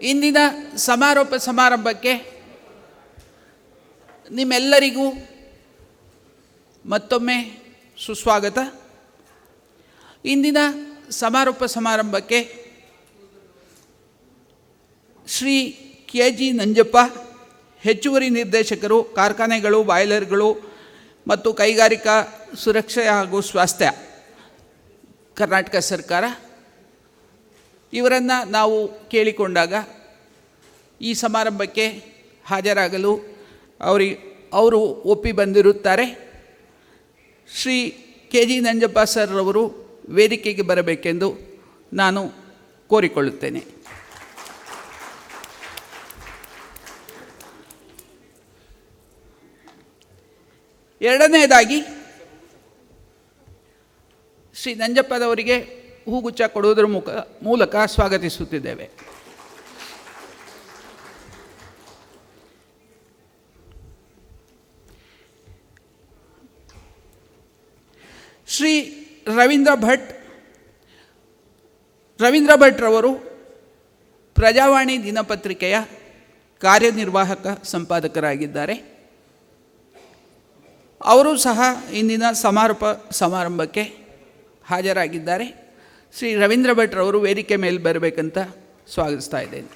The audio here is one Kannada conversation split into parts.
ಇಂದಿನ ಸಮಾರೋಪ ಸಮಾರಂಭಕ್ಕೆ ನಿಮ್ಮೆಲ್ಲರಿಗೂ ಮತ್ತೊಮ್ಮೆ ಸುಸ್ವಾಗತ. ಇಂದಿನ ಸಮಾರೋಪ ಸಮಾರಂಭಕ್ಕೆ ಶ್ರೀ ಕೆ ಜಿ ನಂಜಪ್ಪ, ಹೆಚ್ಚುವರಿ ನಿರ್ದೇಶಕರು, ಕಾರ್ಖಾನೆಗಳು, ಬಾಯ್ಲರ್ಗಳು ಮತ್ತು ಕೈಗಾರಿಕಾ ಸುರಕ್ಷೆ ಹಾಗೂ ಸ್ವಾಸ್ಥ್ಯ, ಕರ್ನಾಟಕ ಸರ್ಕಾರ ಇವರನ್ನು ನಾವು ಕೇಳಿಕೊಂಡಾಗ ಈ ಸಮಾರಂಭಕ್ಕೆ ಹಾಜರಾಗಲು ಅವರಿ, ಅವರು ಒಪ್ಪಿ ಬಂದಿರುತ್ತಾರೆ. Shri K G Nanjappa sir ಅವರು ವೇದಿಕೆಗೆ ಬರಬೇಕೆಂದು ನಾನು ಕೋರಿಕೊಳ್ಳುತ್ತೇನೆ. ಎರಡನೆಯದಾಗಿ ಶ್ರೀ ನಂಜಪ್ಪದವರಿಗೆ ಹೂಗುಚ್ಛ ಕೊಡುವುದರ ಮುಖ, ಮೂಲಕ ಸ್ವಾಗತಿಸುತ್ತಿದ್ದೇವೆ. ಶ್ರೀ ರವೀಂದ್ರ ಭಟ್, ರವೀಂದ್ರ ಭಟ್ರವರು ಪ್ರಜಾವಾಣಿ ದಿನಪತ್ರಿಕೆಯ ಕಾರ್ಯನಿರ್ವಾಹಕ ಸಂಪಾದಕರಾಗಿದ್ದಾರೆ. ಅವರು ಸಹ ಇಂದಿನ ಸಮಾರೋಪ ಸಮಾರಂಭಕ್ಕೆ ಹಾಜರಾಗಿದ್ದಾರೆ. ಶ್ರೀ ರವೀಂದ್ರ ಭಟ್ರವರು ವೇದಿಕೆ ಮೇಲೆ ಬರಬೇಕಂತ ಸ್ವಾಗತಿಸ್ತಾ ಇದ್ದೇನೆ.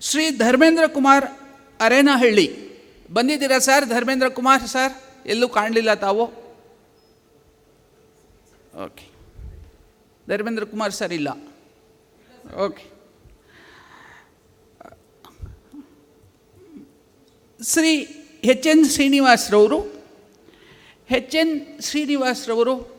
ಶ್ರೀ ಧರ್ಮೇಂದ್ರ ಕುಮಾರ್ ಅರೇನಹಳ್ಳಿ. ಬಂದಿದ್ದೀರಾ ಸರ್ ಧರ್ಮೇಂದ್ರ ಕುಮಾರ್ ಸರ್? ಎಲ್ಲೂ ಕಾಣಲಿಲ್ಲ ತಾವು? ಓಕೆ. ಧರ್ಮೇಂದ್ರ ಕುಮಾರ್ ಸರ್ ಇಲ್ಲ. ಓಕೆ. ಶ್ರೀ ಎಚ್ ಎನ್ ಶ್ರೀನಿವಾಸ್ರವರು, ಎಚ್ ಎನ್ ಶ್ರೀನಿವಾಸ್ರವರು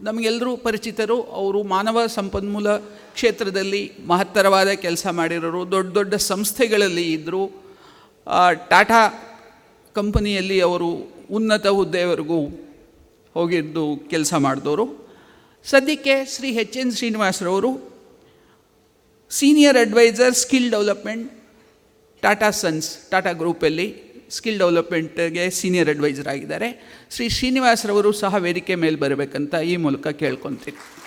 ನಮಗೆಲ್ಲರೂ ಪರಿಚಿತರು. ಅವರು ಮಾನವ ಸಂಪನ್ಮೂಲ ಕ್ಷೇತ್ರದಲ್ಲಿ ಮಹತ್ತರವಾದ ಕೆಲಸ ಮಾಡಿರೋರು. ದೊಡ್ಡ ದೊಡ್ಡ ಸಂಸ್ಥೆಗಳಲ್ಲಿ ಇದ್ದರು ಟಾಟಾ ಕಂಪನಿಯಲ್ಲಿ ಅವರು ಉನ್ನತ ಹುದ್ದೆವರೆಗೂ ಹೋಗಿದ್ದು ಕೆಲಸ ಮಾಡಿದವರು ಸದ್ಯಕ್ಕೆ Shri H N ಶ್ರೀನಿವಾಸರವರು senior advisor skill development Tata Sons, Tata ಗ್ರೂಪಲ್ಲಿ ಸ್ಕಿಲ್ ಡೆವಲಪ್ಮೆಂಟ್ಗೆ ಸೀನಿಯರ್ ಅಡ್ವೈಸರ್ ಆಗಿದ್ದಾರೆ. ಶ್ರೀ ಶ್ರೀನಿವಾಸರವರು ಸಹ ವೇದಿಕೆ ಮೇಲೆ ಬರಬೇಕಂತ ಈ ಮೂಲಕ ಕೇಳ್ಕೊತೀನಿ.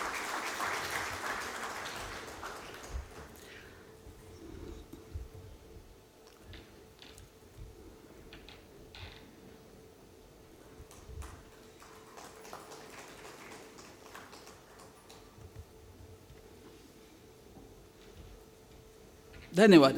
धन्यवाद